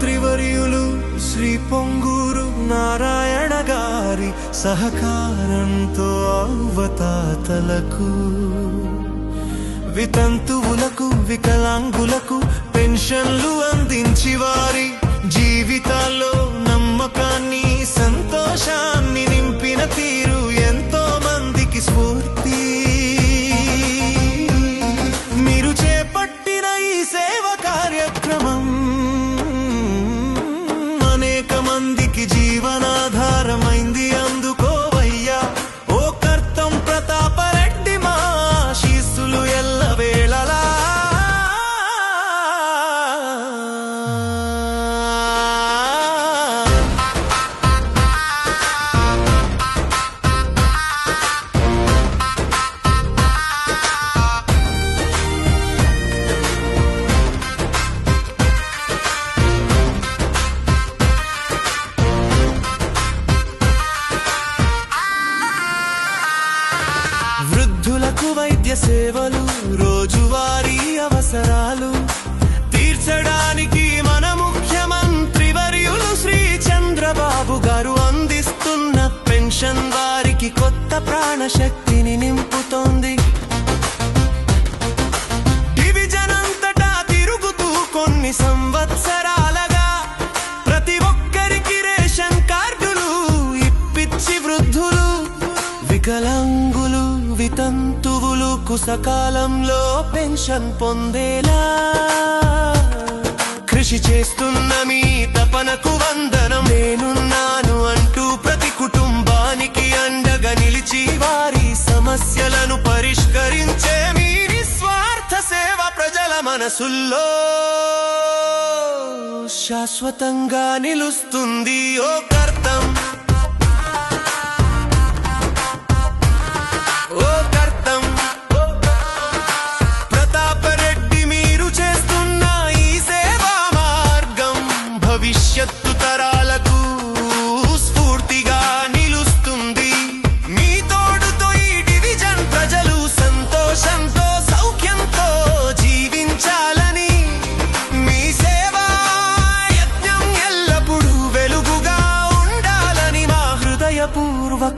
త్రివర్యులు శ్రీ పొంగూరు నారాయణ గారి సహకారంతో అవతాతలకు వితంతువులకు వికలాంగులకు పెన్షన్లు అందించి వారి జీవితాల్లో నమ్మకాన్ని వృద్ధులకు వైద్య సేవలు రోజువారీ అవసరాలు. తీర్చడానికి మన ముఖ్యమంత్రి వర్యులు శ్రీ చంద్రబాబు గారు అందిస్తున్న పెన్షన్ వారికి కొత్త ప్రాణశక్తి వితంతువులు కుసకాలంలో పెన్షన్ పొందేలా. కృషి చేస్తున్న మీ తపనకు వందనం. నేనున్నాను అంటూ ప్రతి కుటుంబానికి అండగా నిలిచి వారి సమస్యలను పరిష్కరించే మీ నిస్వార్థ సేవ ప్రజల మనసుల్లో. శాశ్వతంగా నిలుస్తుంది ఓ కర్త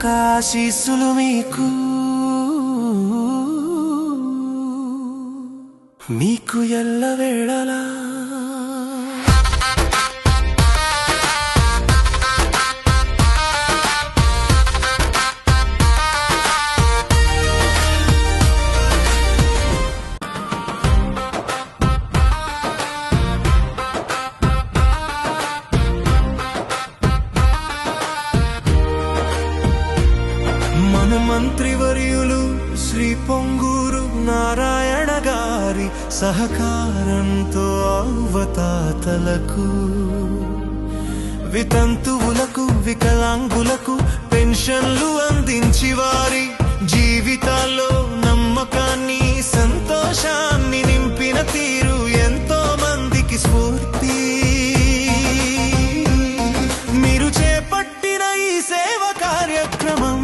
కాశీసులు మీకు. మీకు ఎల్ల వేళలా మంత్రివర్యులు శ్రీ పొంగూరు నారాయణ గారి సహకారంతో అవతాతలకు వితంతువులకు వికలాంగులకు పెన్షన్లు అందించి వారి జీవితాల్లో నమ్మకాన్ని సంతోషాన్ని నింపిన తీరు ఎంతో మందికి స్ఫూర్తి. మీరు చేపట్టిన ఈ సేవ కార్యక్రమం